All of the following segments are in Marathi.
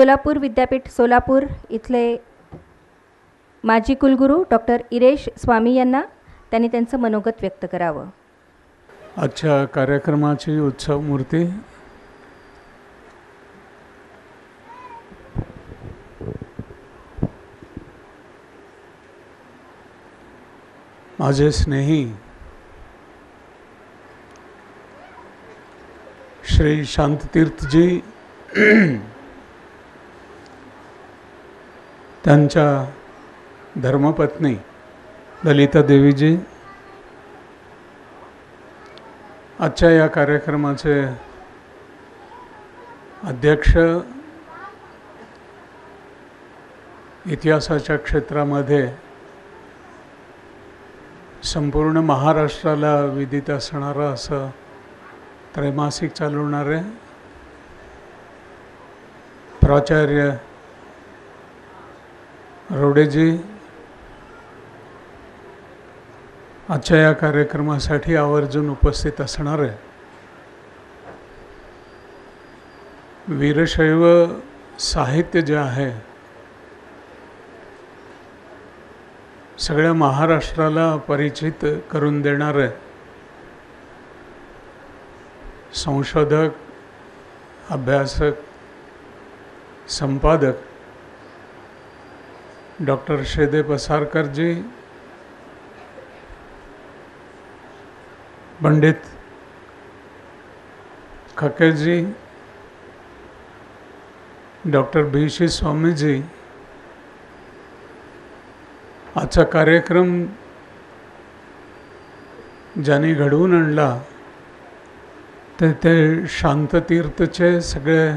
सोलापूर विद्यापीठ सोलापूर इथले माजी कुलगुरू डॉक्टर इरेश स्वामी यांना त्यांनी त्यांचं मनोगत व्यक्त करावं. आजच्या कार्यक्रमाची उत्सव मूर्ती माझे स्नेही श्री शांततीर्थजी त्यांच्या धर्मपत्नी ललिता देवीजी आजच्या या कार्यक्रमाचे अध्यक्ष इतिहासाच्या क्षेत्रामध्ये संपूर्ण महाराष्ट्राला विदित असणारं असं त्रैमासिक चालवणारे प्राचार्य रोडेजी आजच्या या कार्यक्रमासाठी आवर्जून उपस्थित असणारे वीरशैव साहित्य जे आहे सगळ्या महाराष्ट्राला परिचित करून देणारे संशोधक अभ्यासक संपादक डॉक्टर शेदे पसारकरजी पंडित खकेजी डॉक्टर भी शी स्वामीजी आजचा कार्यक्रम ज्यांनी घडवून आणला ते ते शांततीर्थचे सगळे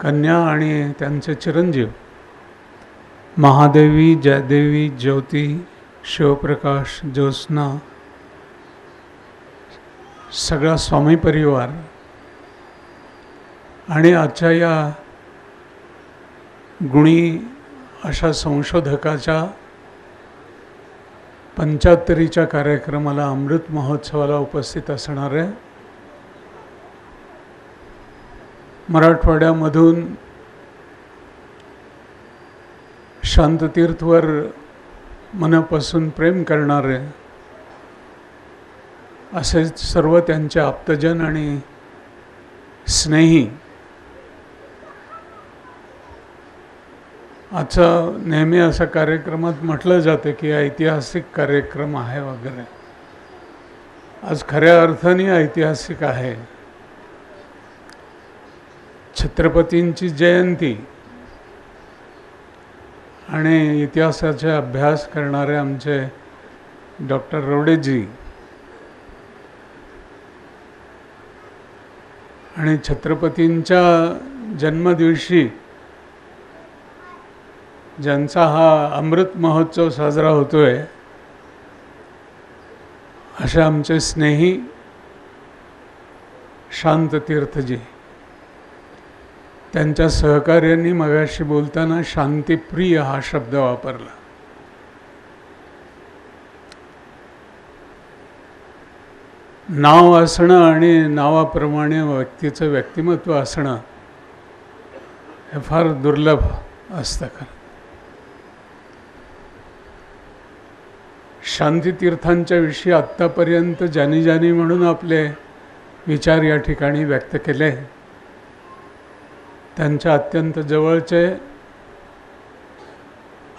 कन्या आणि त्यांचे चिरंजीव. महादेवी जयदेवी ज्योती शिवप्रकाश ज्योत्स्ना सगळा स्वामी परिवार. आणि आजच्या या गुणी अशा संशोधकाच्या पंच्याहत्तरीच्या कार्यक्रमाला अमृत महोत्सवाला उपस्थित असणाऱ्या मराठवाड्यामधून शांततीर्थवर मनापासून प्रेम करणारे असे सर्व त्यांचे आप्तजन आणि स्नेही आजचा नेहमी असा कार्यक्रमात म्हटलं जातं की ऐतिहासिक कार्यक्रम आहे वगैरे. आज खऱ्या अर्थाने ऐतिहासिक आहे. छत्रपतींची जयंती आणि इतिहासाचे अभ्यास करणारे आमचे डॉक्टर रोडेजी आणि छत्रपतींच्या जन्मदिवशी ज्यांचा हा अमृत महोत्सव साजरा होतोय असे आमचे स्नेही शांततीर्थजी. त्यांच्या सहकार्यांनी मगाशी बोलताना शांतिप्रिय हा शब्द वापरला. नाव असणं आणि नावाप्रमाणे व्यक्तीचं व्यक्तिमत्व असणं हे फार दुर्लभ असतं खरं. शांतीतीर्थांच्या विषयी आत्तापर्यंत ज्यानी ज्यानी म्हणून आपले विचार या ठिकाणी व्यक्त केले. त्यांच्या अत्यंत जवळचे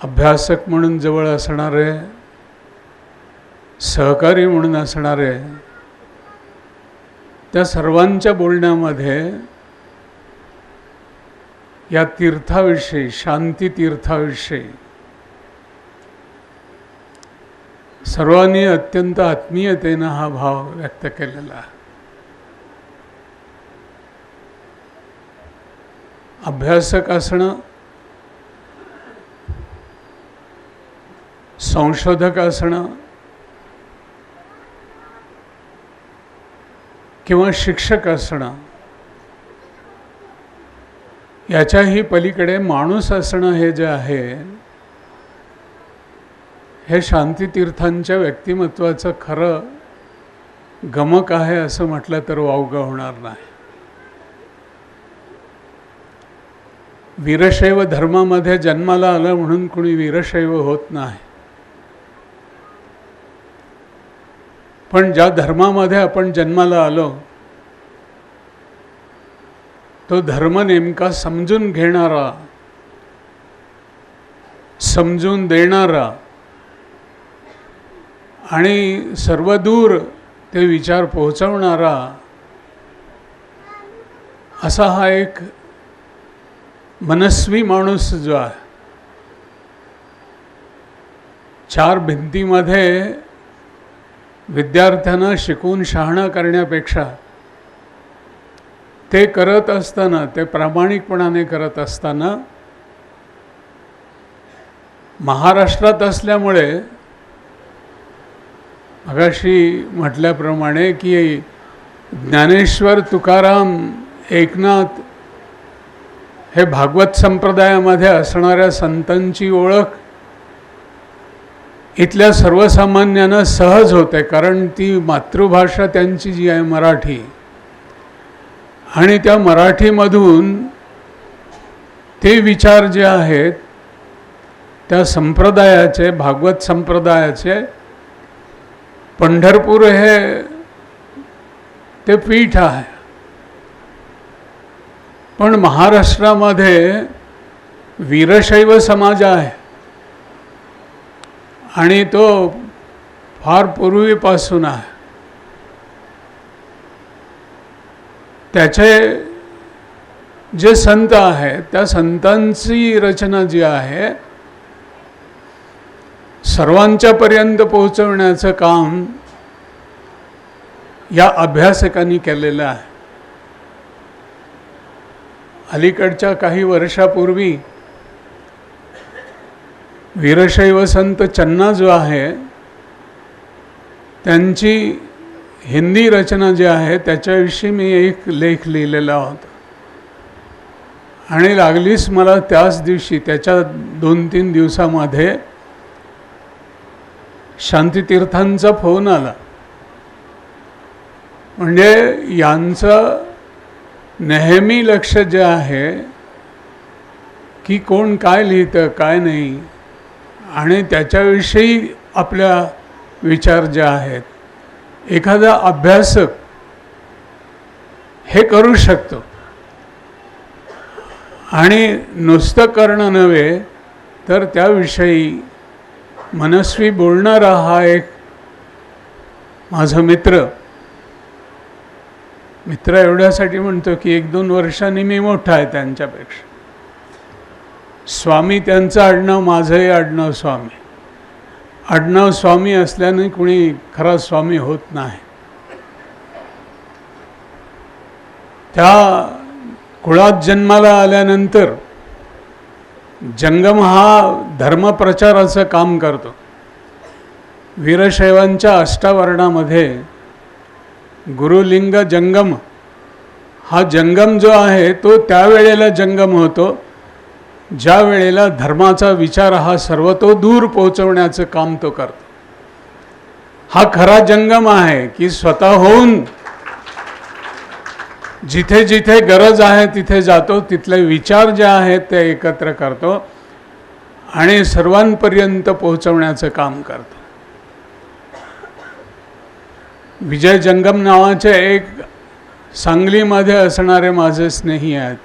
अभ्यासक म्हणून जवळ असणारे सहकारी म्हणून असणारे त्या सर्वांच्या बोलण्यामध्ये या तीर्थाविषयी शांती तीर्थाविषयी सर्वांनी अत्यंत आत्मीयतेनं हा भाव व्यक्त केलेला आहे. अभ्यासक असणं संशोधक असणं किंवा शिक्षक असणं याच्याही पलीकडे माणूस असणं हे जे आहे हे शांतीतीर्थांच्या व्यक्तिमत्वाचं खरं गमक आहे असं म्हटलं तर वावगं होणार नाही. वीरशैव धर्मामध्ये जन्माला आलं म्हणून कुणी वीरशैव होत नाही. पण ज्या धर्मामध्ये आपण जन्माला आलो तो धर्म नेमका समजून घेणारा समजून देणारा आणि सर्वदूर ते विचार पोहोचवणारा असा हा एक मनस्वी माणूस जो आहे चार भिंतीमध्ये विद्यार्थ्यांना शिकून शहाणं करण्यापेक्षा ते करत असताना ते प्रामाणिकपणाने करत असताना महाराष्ट्रात असल्यामुळे मगाशी म्हटल्याप्रमाणे की ज्ञानेश्वर तुकाराम एकनाथ हे भागवत संप्रदायामध्ये असणाऱ्या संतांची ओळख इथल्या सर्वसामान्यांना सहज होते कारण ती मातृभाषा त्यांची जी आहे मराठी. आणि त्या मराठीमधून ते विचार जे आहेत त्या संप्रदायाचे भागवत संप्रदायाचे पंढरपूर हे ते पीठ आहे. पण महाराष्ट्रामध्ये वीरशैव समाज आहे. आणि तो फार पूर्वीपासून आहे. त्याचे जे संत आहेत त्या संतांची रचना जी आहे सर्वांच्या पर्यंत पोहोचवण्याचं काम या अभ्यासकांनी केलेलं आहे. अलीकडच्या काही वर्षापूर्वी वीरशैव संत चन्ना जो आहे त्यांची हिंदी रचना जी आहे त्याच्याविषयी मी एक लेख लिहिलेला होता. आणि लागलीच मला त्याच दिवशी त्याच्या दोन तीन दिवसामध्ये शांतितीर्थांचा फोन आला. म्हणजे यांचं नेहमी लक्ष जे आहे की कोण काय लिहितं काय नाही आणि त्याच्याविषयी आपल्या विचार जे आहेत एखादा अभ्यासक हे करू शकतो. आणि नुसतं करणं नव्हे तर त्याविषयी मनस्वी बोलणारा हा एक माझा मित्र मित्र एवढ्यासाठी म्हणतो की एक दोन वर्षांनी मी मोठा आहे त्यांच्यापेक्षा. स्वामी त्यांचं आडनाव माझंही आडनाव स्वामी. आडनाव स्वामी असल्याने कुणी खरा स्वामी होत नाही. त्या कुळात जन्माला आल्यानंतर जंगम हा धर्मप्रचाराचं काम करतो. वीरशैवांच्या अष्टावर्णामध्ये गुरुलिंग जंगम. हा जंगम जो आहे तो त्यावेळेला जंगम होतो. ज्या वेळेला धर्माचा विचार हा सर्वतो दूर पोहोचवण्याचं काम तो करतो. हा खरा जंगम आहे की स्वतः होऊन जिथे जिथे गरज आहे तिथे जातो. तिथले विचार जे आहेत ते एकत्र करतो. आणि सर्वांपर्यंत पोहोचवण्याचं काम करतो. विजय जंगम नावाचे एक सांगलीमध्ये असणारे माझे स्नेही आहेत.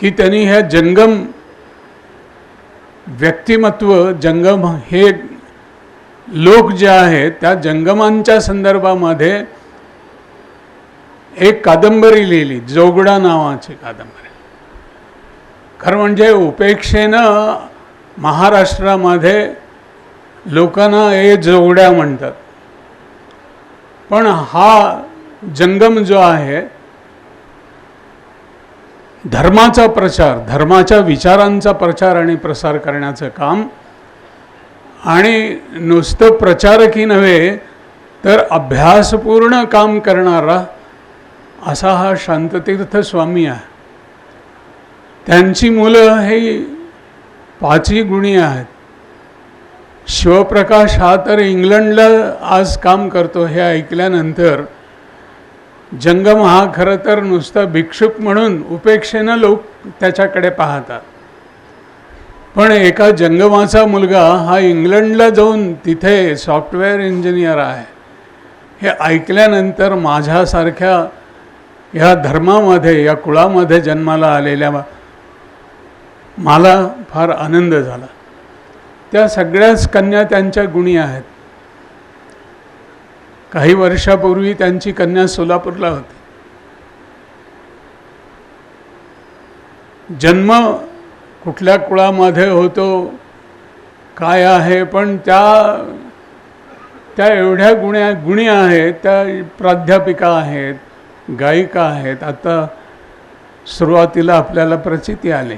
की त्यांनी ह्या जंगम व्यक्तिमत्व जंगम हे लोक जे आहेत त्या जंगमांच्या संदर्भामध्ये एक कादंबरी लिहिली जोगडा नावाची कादंबरी. खरं म्हणजे उपेक्षेनं महाराष्ट्रामध्ये लोकांना हे जोगड्या म्हणतात. पण हा जंगम जो आहे धर्माचा प्रचार धर्माच्या विचारांचा प्रचार आणि प्रसार करण्याचं काम आणि नुसतं प्रचारकी नव्हे तर अभ्यासपूर्ण काम करणारा असा हा शांततीर्थ स्वामी आहे. त्यांची मुलं हे पाचही गुणी आहेत. शिवप्रकाश हा तर इंग्लंडला आज काम करतो हे ऐकल्यानंतर. जंगम हा खरं तर नुसता भिक्षुक म्हणून उपेक्षेनं लोक त्याच्याकडे पाहतात. पण एका जंगमाचा मुलगा हा इंग्लंडला जाऊन तिथे सॉफ्टवेअर इंजिनियर आहे. हे ऐकल्यानंतर माझ्यासारख्या ह्या धर्मामध्ये या कुळामध्ये जन्माला आलेल्या मला फार आनंद झाला. त्या सगळ्याच कन्या त्यांच्या गुणी आहेत. काही वर्षापूर्वी त्यांची कन्या सोलापूरला होती. जन्म कुठल्या कुळामध्ये होतो काय आहे पण त्या त्या एवढ्या गुण्या गुणी आहेत त्या प्राध्यापिका आहेत गायिका आहेत. आता सुरुवातीला आपल्याला प्रचिती आली.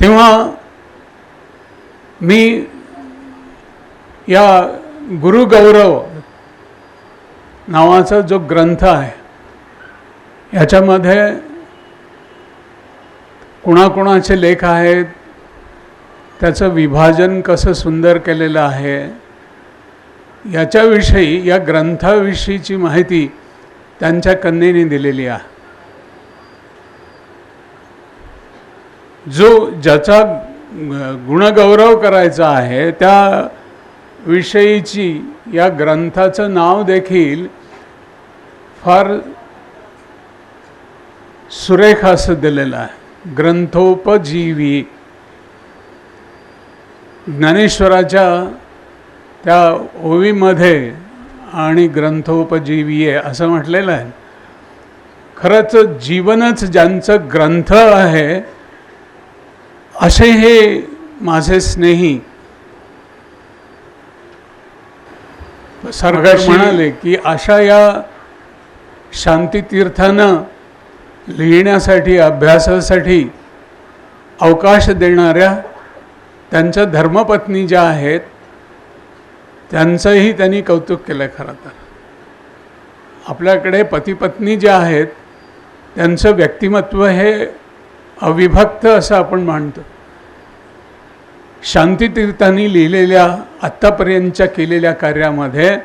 तेव्हा मी या गुरुगौरव नावाचा जो ग्रंथ आहे ह्याच्यामध्ये कुणाकुणाचे लेख आहेत त्याचं विभाजन कसं सुंदर केलेलं आहे याच्याविषयी या ग्रंथाविषयीची माहिती त्यांच्या कन्येने दिलेली आहे. जो ज्याचा गुणगौरव करायचा आहे त्या विषयीची या ग्रंथाचं नाव देखील फार सुरेख असं दिलेलं आहे. ग्रंथोपजीवी. ज्ञानेश्वराच्या त्या ओवीमध्ये आणि ग्रंथोपजीवी आहे असं म्हटलेलं आहे. खरंच जीवनच ज्यांचं ग्रंथ आहे असे हे माझे स्नेही सरकार म्हणाले की अशा या शांतीतीर्थानं लिहिण्यासाठी अभ्यासासाठी अवकाश देणाऱ्या त्यांच्या धर्मपत्नी ज्या आहेत त्यांचंही त्यांनी कौतुक केलं खरं तर. आपल्याकडे पतिपत्नी ज्या आहेत त्यांचं व्यक्तिमत्व हे अविभक्त असं आपण मानतो. शांतीतीर्थांनी लिहिलेल्या आत्तापर्यंतच्या केलेल्या कार्यामध्ये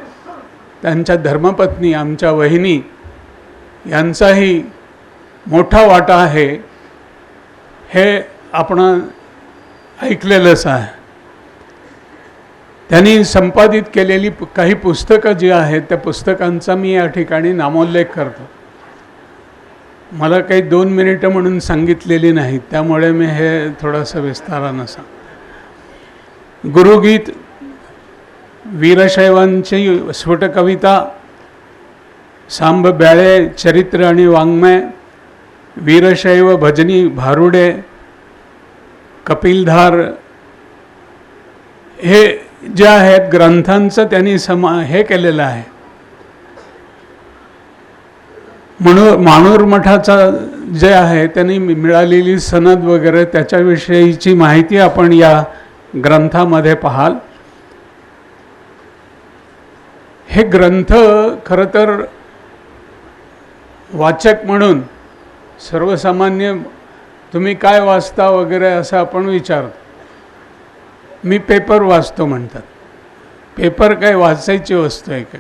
त्यांच्या धर्मपत्नी आमच्या वहिनी यांचाही मोठा वाटा आहे. हे आपण ऐकलेलंच आहे. त्यांनी संपादित केलेली काही पुस्तकं जी आहेत त्या पुस्तकांचा मी या ठिकाणी नामोल्लेख करतो. मला काही दोन मिनिटं म्हणून सांगितलेली नाहीत त्यामुळे मी हे थोडंसं विस्तारानं सांग गुरुगीत वीरशैवांची स्फुटकविता सांब ब्याळे चरित्र आणि वाङ्मय वीरशैव भजनी भारुडे कपिलधार हे जे आहेत ग्रंथांचं त्यांनी समा हे केलेलं आहे. म्हणून माणूर मठाचा जे आहे त्यांनी मिळालेली सनद वगैरे त्याच्याविषयीची माहिती आपण या ग्रंथामध्ये पाहाल. हे ग्रंथ खरं तर वाचक म्हणून सर्वसामान्य तुम्ही काय वाचता वगैरे असं आपण विचारतो. मी पेपर वाचतो म्हणतात. पेपर काय वाचायची वस्तू आहे का?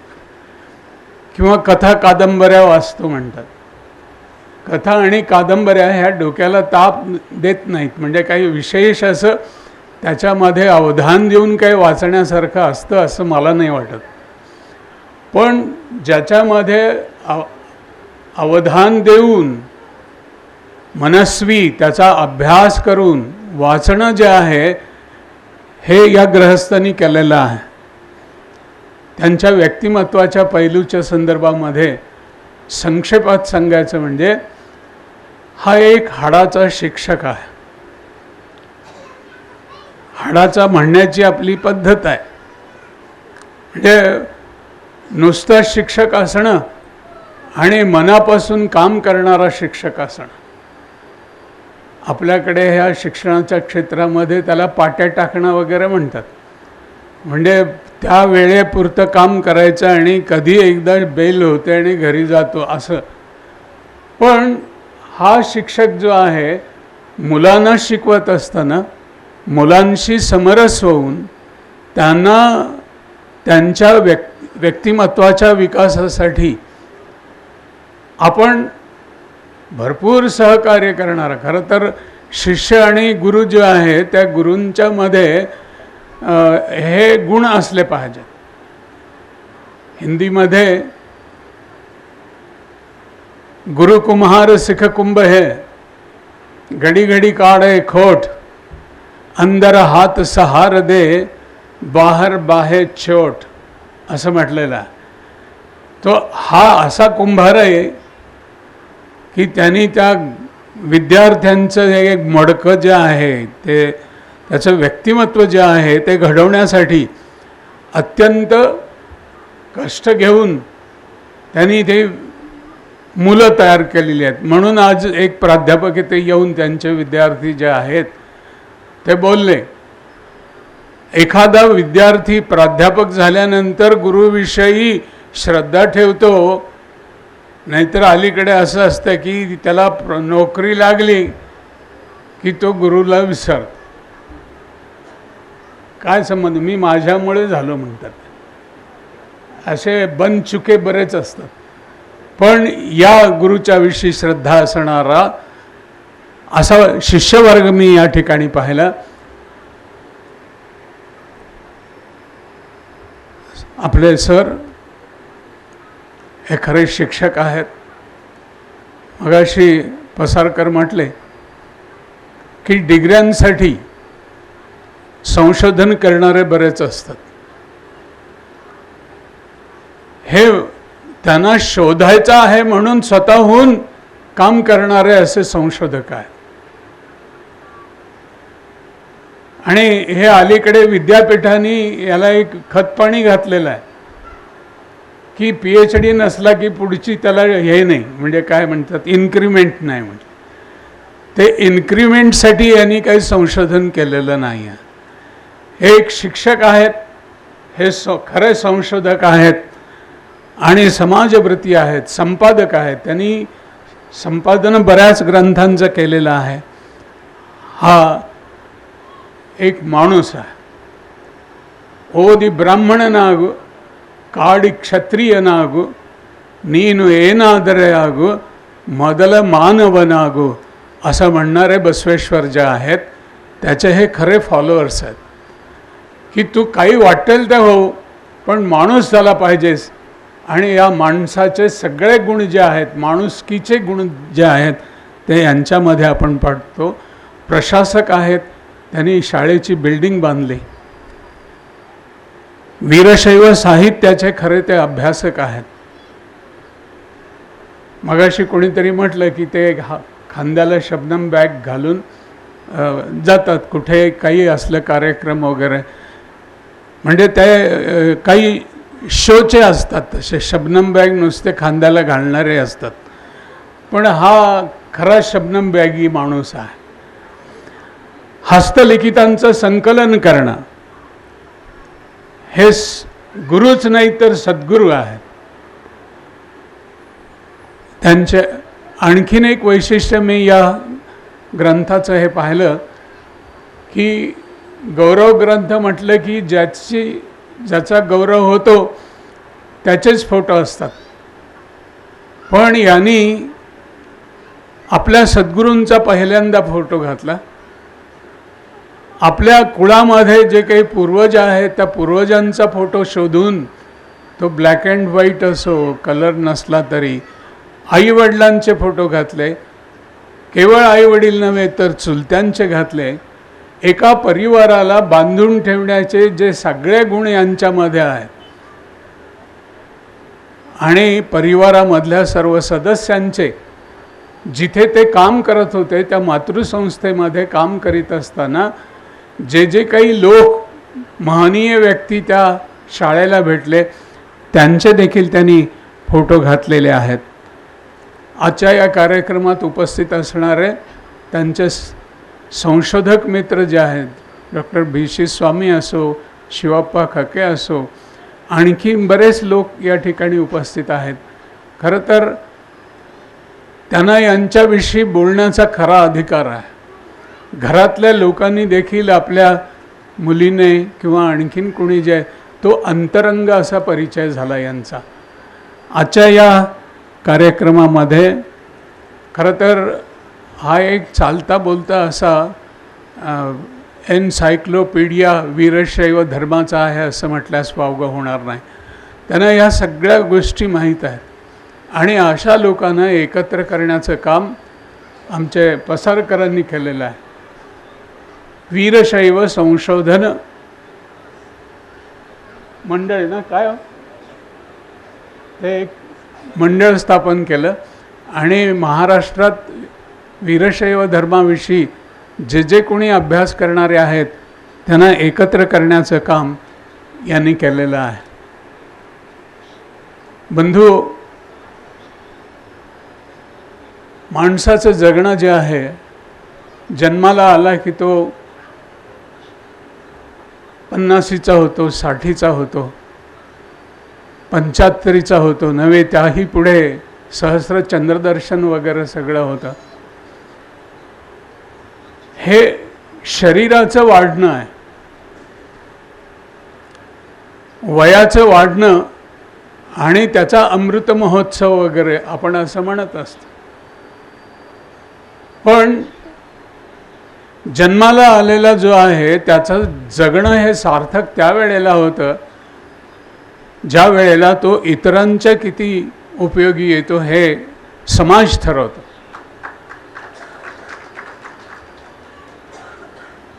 किंवा कथा कादंबऱ्या वाचतो म्हणतात. कथा आणि कादंबऱ्या ह्या डोक्याला ताप देत नाहीत. म्हणजे काही विशेष असं त्याच्यामध्ये अवधान देऊन काही वाचण्यासारखं असतं असं मला नाही वाटत. पण ज्याच्यामध्ये अव अवधान देऊन मनस्वी त्याचा अभ्यास करून वाचणं जे आहे हे या गृहस्थांनी केलेलं आहे. त्यांच्या व्यक्तिमत्वाच्या पैलूच्या संदर्भामध्ये संक्षेपात सांगायचं म्हणजे हा एक हाडाचा शिक्षक आहे. हाडाचा म्हणण्याची आपली पद्धत आहे. म्हणजे नुसतं शिक्षक असणं आणि मनापासून काम करणारा शिक्षक असणं. आपल्याकडे ह्या शिक्षणाच्या क्षेत्रामध्ये त्याला पाट्या टाकणं वगैरे म्हणतात. म्हणजे त्या वेळेपुरतं काम करायचं आणि कधी एकदा बेल होते आणि घरी जातो असं. पण हा शिक्षक जो आहे मुलांना शिकवत असताना मुलांशी समरस होऊन त्यांना त्यांच्या व्यक् व्यक्तिमत्वाच्या विकासासाठी आपण भरपूर सहकार्य करणारा. खरं तर शिष्य आणि गुरु जे आहे त्या गुरूंच्यामध्ये मध्ये हे गुण असले पाहिजेत. हिंदीमध्ये गुरु कुम्हार सिख कुंभ हे घडी घडी काढे खोट अंदर हात सहार दे बाहेर बाहे छोट असं म्हटलेलं आहे. तो हा असा कुंभार आहे की त्यांनी त्या विद्यार्थ्यांचं हे एक मडकं जे आहे ते त्याचं व्यक्तिमत्व जे आहे ते घडवण्यासाठी अत्यंत कष्ट घेऊन त्यांनी ते मुलं तयार केलेली आहेत. म्हणून आज एक प्राध्यापक इथे येऊन त्यांचे विद्यार्थी जे आहेत ते बोलले एखादा विद्यार्थी प्राध्यापक झाल्यानंतर गुरुविषयी श्रद्धा ठेवतो नाहीतर अलीकडे असं असतं की त्याला प्र- नोकरी लागली की तो गुरुला विसर काय संबंध? मी माझ्यामुळे झालो म्हणतात. असे बन चुके बरेच असतात. पण या गुरुच्या विषयी श्रद्धा असणारा असा शिष्यवर्ग मी या ठिकाणी पाहिला. आपले सर हे खरे शिक्षक आहेत. मगाशी पसारकर म्हटले की डिग्र्यांसाठी संशोधन करणारे बरेच असतात. हे त्यांना शोधायचं आहे म्हणून स्वतःहून काम करणारे असे संशोधक आहेत. आणि हे अलीकडे विद्यापीठांनी याला एक खतपाणी घातलेलं आहे. की पी एच डी नसला की पुढची त्याला हे नाही म्हणजे काय म्हणतात इन्क्रीमेंट नाही म्हणजे ते इन्क्रीमेंटसाठी यांनी काही संशोधन केलेलं नाही आहे. हे एक शिक्षक आहेत हे स खरे संशोधक आहेत आणि समाजवृत्ती आहेत संपादक आहेत त्यांनी संपादन बऱ्याच ग्रंथांचं केलेलं आहे हा एक माणूस आहे ಓದಿ ಬ್ರಾಹ್ಮಣನಾಗು ಕಾಡಿ ಕ್ಷತ್ರಿಯನಾಗು ನೀನು ಏನಾದರೆ ಆಗು ಮೊದಲ ಮಾನವನಾಗು असं म्हणणारे बसवेश्वर जे आहेत त्याचे हे खरे फॉलोअर्स आहेत की तू काही वाटेल ते हो पण माणूस झाला पाहिजेस. आणि या माणसाचे सगळे गुण जे आहेत माणुसकीचे गुण जे आहेत ते यांच्यामध्ये आपण पाठतो प्रशासक आहेत त्यांनी शाळेची बिल्डिंग बांधली. वीरशैव साहित्याचे खरे ते अभ्यासक आहेत. मगाशी कोणीतरी म्हटलं की ते हा खांद्याला शबनम बॅग घालून जातात. कुठे काही असलं कार्यक्रम वगैरे. म्हणजे ते काही शोचे असतात तसे शबनम बॅग नुसते खांद्याला घालणारे असतात. पण हा खरा शबनम बॅगी माणूस आहे. हस्तलिखितांचं संकलन करणं हे गुरुच नाही तर सद्गुरू आहेत. त्यांचे आणखीन एक वैशिष्ट्य मी या ग्रंथाचं हे पाहिलं की गौरव ग्रंथ म्हटलं की ज्याची ज्याचा गौरव होतो त्याचेच फोटो असतात. पण यांनी आपल्या सद्गुरूंचा पहिल्यांदा फोटो घातला. आपल्या कुळामध्ये जे काही पूर्वज आहेत त्या पूर्वजांचा फोटो शोधून तो ब्लॅक अँड व्हाईट असो कलर नसला तरी आईवडिलांचे फोटो घातले. केवळ आईवडील नव्हे तर चुलत्यांचे घातले. एका परिवाराला बांधून ठेवण्याचे जे सगळे गुण यांच्यामध्ये आहेत. आणि परिवारामधल्या सर्व सदस्यांचे जिथे ते काम करत होते त्या मातृसंस्थेमध्ये काम करीत असताना जे जे काही लोक महनीय व्यक्ती त्या शाळेला भेटले त्यांचे देखील त्यांनी फोटो घातलेले आहेत. आजच्या या कार्यक्रमात उपस्थित असणारे त्यांचे संशोधक मित्र जे आहेत डॉक्टर भी सी स्वामी असो शिवप्पा खके असो आणखी बरेच लोक या ठिकाणी उपस्थित आहेत. खरं तर त्यांना यांच्याविषयी बोलण्याचा खरा अधिकार आहे. घरातल्या लोकांनी देखील आपल्या मुलीने किंवा आणखीन कोणी जे आहे, तो अंतरंग असा परिचय झाला यांचा. आजच्या या कार्यक्रमामध्ये खरं तर हा एक चालता बोलता असा एनसायक्लोपीडिया वीरशैव धर्माचा आहे असं म्हटल्यास वावगं होणार नाही. त्यांना ह्या सगळ्या गोष्टी माहीत आहेत. आणि अशा लोकांना एकत्र करण्याचं काम आमचे पसारकरांनी केलेलं आहे. वीरशैव संशोधन मंडळ ना काय हो? ते एक मंडळ स्थापन केलं आणि महाराष्ट्रात वीरशैव धर्माविषयी जे जे कोणी अभ्यास करणारे आहेत त्यांना एकत्र करण्याचं काम यांनी केलेलं आहे. बंधू माणसाचं जगणं जे आहे जन्माला आला की तो पन्नासीचा होतो साठीचा होतो पंच्याहत्तरीचा होतो नव्हे त्याही पुढे सहस्र चंद्रदर्शन वगैरे सगळं होतं. हे शरीराचं वाढणं आहे. वयाचं वाढणं आणि त्याचा अमृत महोत्सव वगैरे आपण असं म्हणत असतो. पण जन्माला आलेला जो आहे त्याचं जगणं हे सार्थक त्या वेळेला होतं. ज्या वेळेला तो इतरांच्या किती उपयोगी येतो हे समाज ठरवतो.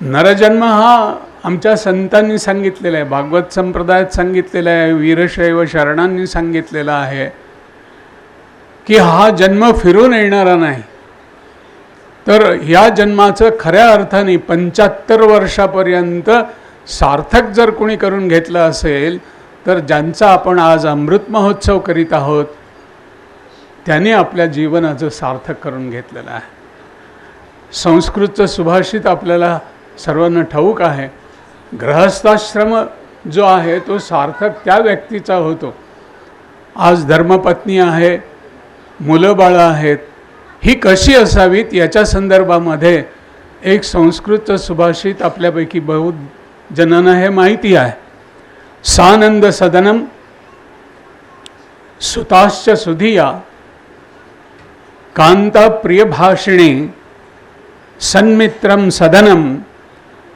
नरजन्म हा आमच्या संतांनी सांगितलेला आहे भागवत संप्रदायात सांगितलेला आहे वीरशैव शरणांनी सांगितलेला आहे की हा जन्म फिरून येणारा नाही. तर ह्या जन्माचं खऱ्या अर्थाने पंच्याहत्तर वर्षापर्यंत सार्थक जर कोणी करून घेतलं असेल तर ज्यांचा आपण आज अमृत महोत्सव करीत आहोत त्याने आपल्या जीवनाचं सार्थक करून घेतलेलं आहे. संस्कृतचं सुभाषित आपल्याला सर्वांना ठाऊक आहे ग्रहस्थाश्रम जो आहे तो सार्थक त्या व्यक्तीचा होतो. आज धर्मपत्नी आहे मुलं बाळं आहेत ही कशी असावीत याच्या संदर्भामध्ये एक संस्कृत सुभाषित आपल्यापैकी बहुत जणांना हे माहिती आहे. सानंद सदनम सुताश्च सुधिया कांता प्रियभाषिणे सन्मित्रं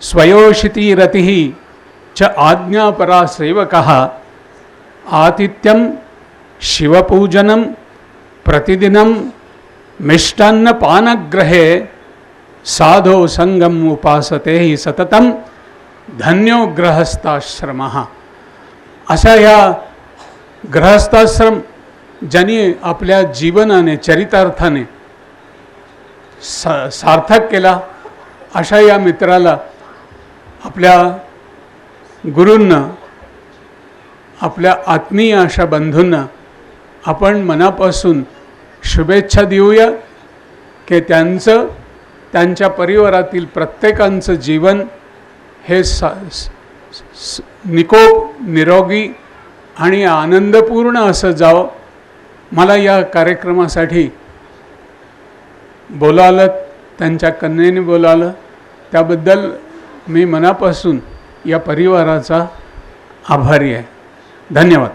स्वयोषिती स्वयोषितिरतिः च आज्ञापरा सेवकः आतिथ्यं शिवपूजनं प्रतिदिनं मिष्टान्नपानग्रहे साधो संगम उपासते ही सततं धन्यो ग्रहस्थाश्रम अशा ह्या ग्रहस्थाश्रम ज्यांनी आपल्या जीवनाने चरितार्थाने सा सार्थक केला अशा या मित्राला आपल्या गुरूंना आपल्या आत्मीय अशा बंधूंना आपण मनापासून शुभेच्छा देऊया की त्यांचं त्यांच्या परिवारातील प्रत्येकांचं जीवन हे सा स- स- निकोप निरोगी आणि आनंदपूर्ण असं जावं. मला या कार्यक्रमासाठी बोलावलं त्यांच्या कन्येने बोलावलं. त्याबद्दल मी मनापासून या परिवाराचा आभारी आहे. धन्यवाद.